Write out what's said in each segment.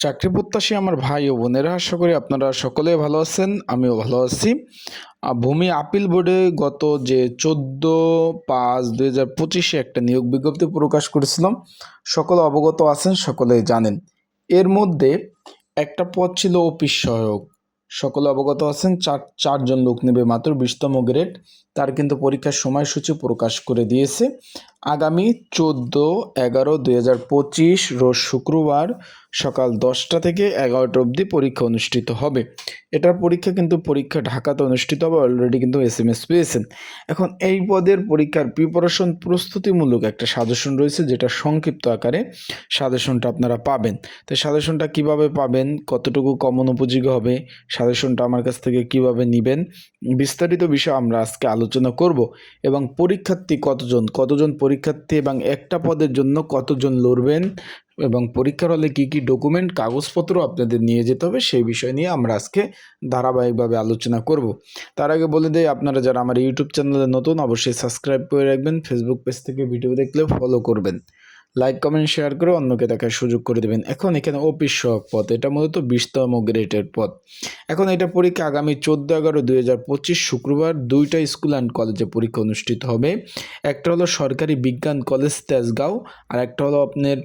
চাকরি প্রত্যাশী আমার ভাই ও বোনেরা, আশা করি আপনারা সকলে ভালো আছেন, আমিও ভালো আছি। ভূমি আপিল বোর্ডে গত যে চোদ্দ পাঁচ দুই হাজার পঁচিশে একটা নিয়োগ বিজ্ঞপ্তি প্রকাশ করেছিলাম, সকলে অবগত আছেন, সকলেই জানেন। এর মধ্যে একটা পদ ছিল অফিস সহায়ক, সকলে অবগত আছেন, চার, চারজন লোক নেবে মাত্র, বিশতম গ্রেড, তার কিন্তু পরীক্ষার সময়সূচি প্রকাশ করে দিয়েছে। আগামী চোদ্দ এগারো দুই হাজার পঁচিশ রোজ শুক্রবার সকাল দশটা থেকে এগারোটা অবধি পরীক্ষা অনুষ্ঠিত হবে। এটার পরীক্ষা কিন্তু পরীক্ষা ঢাকাতে অনুষ্ঠিত হবে অলরেডি কিন্তু এস এম এস পেয়েছেন। এখন এই পদের পরীক্ষার প্রিপারেশন প্রস্তুতিমূলক একটা সাজেশন রয়েছে, যেটা সংক্ষিপ্ত আকারে সাজেশনটা আপনারা পাবেন। তো সাজেশনটা কীভাবে পাবেন, কতটুকু কমন উপযোগী হবে সাজেশনটা আমার কাছ থেকে কীভাবে নেবেন, বিস্তারিত বিষয় আমরা আজকে আলোচনা করব। এবং পরীক্ষার্থী কতজন কতজন পরীক্ষার্থী এবং একটা পদের জন্য কতজন লড়বেন এবং পরীক্ষার হলে কী কী ডকুমেন্ট কাগজপত্র আপনাদের নিয়ে যেতে হবে সেই বিষয় নিয়ে আমরা আজকে ধারাবাহিকভাবে আলোচনা করব। তার আগে বলে দেয় আপনারা যারা আমার ইউটিউব চ্যানেলে নতুন, অবশ্যই সাবস্ক্রাইব করে রাখবেন ফেসবুক পেজ থেকে ভিডিও দেখলে ফলো করবেন। লাইক কমেন্ট শেয়ার করে অন্যকে দেখার সুযোগ করে দেবেন। এখন এখানে অফিস সহক পদ এটা মূলত বিশতম গ্রেডের পদ এখন এটা পরীক্ষা আগামী চোদ্দ এগারো দুই হাজার পঁচিশ শুক্রবার দুইটা স্কুল অ্যান্ড কলেজে পরীক্ষা অনুষ্ঠিত হবে। একটা হলো সরকারি বিজ্ঞান কলেজ তেজগাঁও, আর একটা হলো আপনার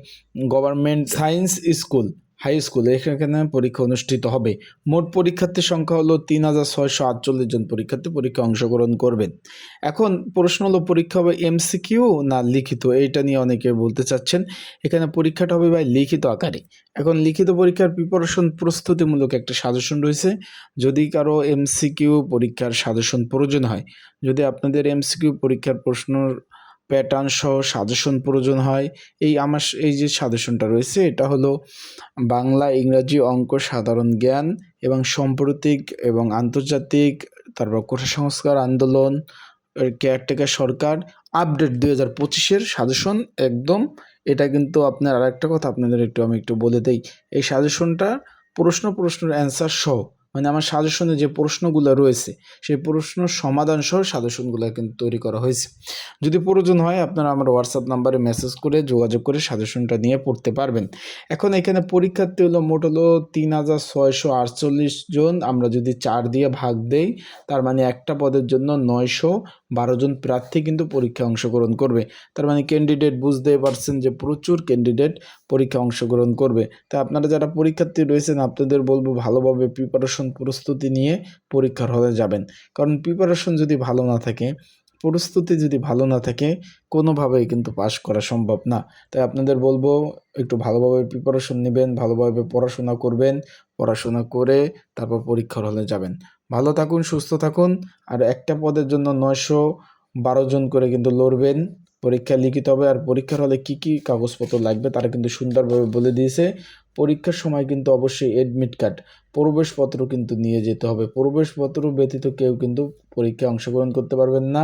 government science school high school এখানে পরীক্ষা অনুষ্ঠিত হবে? মোট পরীক্ষার্থীর সংখ্যা হলো তিন হাজার ছয়শো আটচল্লিশ জন পরীক্ষার্থী পরীক্ষা অংশগ্রহণ করবেন। এখন প্রশ্ন হলো, পরীক্ষা হবে এমসিকিউ না লিখিত? এইটা নিয়ে অনেকে বলতে চাচ্ছেন, এখানে পরীক্ষাটা হবে ভাই লিখিত আকারে। এখন লিখিত পরীক্ষার প্রিপারেশন প্রস্তুতিমূলক একটা সাজেশন রয়েছে। যদি কারও এমসিকিউ পরীক্ষার সাজেশন প্রয়োজন হয়, যদি আপনাদের এমসিকিউ পরীক্ষার প্রশ্নর প্যাটার্ন সহ সাজেশন প্রয়োজন হয়। এই আমার এই যে সাজেশনটা রয়েছে, এটা হলো বাংলা, ইংরাজি অঙ্ক, সাধারণ জ্ঞান এবং সাম্প্রতিক এবং আন্তর্জাতিক, তারপর কোঠা সংস্কার আন্দোলন কেয়ারটেকার সরকার আপডেট দুই হাজার পঁচিশের সাজেশন একদম। এটা কিন্তু আপনার আরেকটা কথা আপনাদের একটু আমি একটু বলে দিই। এই সাজেশনটা প্রশ্ন প্রশ্নের অ্যান্সার সহ মানে আমার সাজেশনে যে প্রশ্নগুলো রয়েছে, সেই প্রশ্ন সমাধান সহ সাজেশনগুলো কিন্তু তৈরি করা হয়েছে। যদি প্রয়োজন হয়, আপনারা আমার হোয়াটসঅ্যাপ নাম্বারে মেসেজ করে যোগাযোগ করে সাজেশনটা নিয়ে পড়তে পারবেন। এখন এখানে পরীক্ষার্থী হলো মোট হলো তিন হাজার ছয়শো আটচল্লিশ জন। আমরা যদি চার দিয়ে ভাগ দেই, তার মানে একটা পদের জন্য নয়শো বারো জন প্রার্থী কিন্তু পরীক্ষায় অংশগ্রহণ করবে। তার মানে ক্যান্ডিডেট বুঝতেই পারছেন যে প্রচুর ক্যান্ডিডেট পরীক্ষা অংশগ্রহণ করবে। তা আপনারা যারা পরীক্ষার্থী রয়েছেন, আপনাদের বলব ভালোভাবে প্রিপারেশন প্রস্তুতি নিয়ে পরীক্ষার হলে যাবেন। কারণ প্রিপারেশন যদি ভালো না থাকে, প্রস্তুতি যদি ভালো না থাকে, কোনোভাবেই কিন্তু পাশ করা সম্ভব না। তাই আপনাদের বলব, একটু ভালোভাবে প্রিপারেশন নেবেন, ভালোভাবে পড়াশোনা করবেন, পড়াশোনা করে তারপর পরীক্ষার হলে যাবেন। ভালো থাকুন, সুস্থ থাকুন, আর একটা পদের জন্য নয়শো বারো জন করে কিন্তু লড়বেন। পরীক্ষা লিখিত হবে আর পরীক্ষার হলে কি কি কাগজপত্র লাগবে তারা কিন্তু সুন্দরভাবে বলে দিয়েছে। পরীক্ষার সময় কিন্তু অবশ্যই অ্যাডমিট কার্ড প্রবেশপত্র কিন্তু নিয়ে যেতে হবে। প্রবেশপত্র ব্যতীত কেউ কিন্তু পরীক্ষায় অংশগ্রহণ করতে পারবেন না।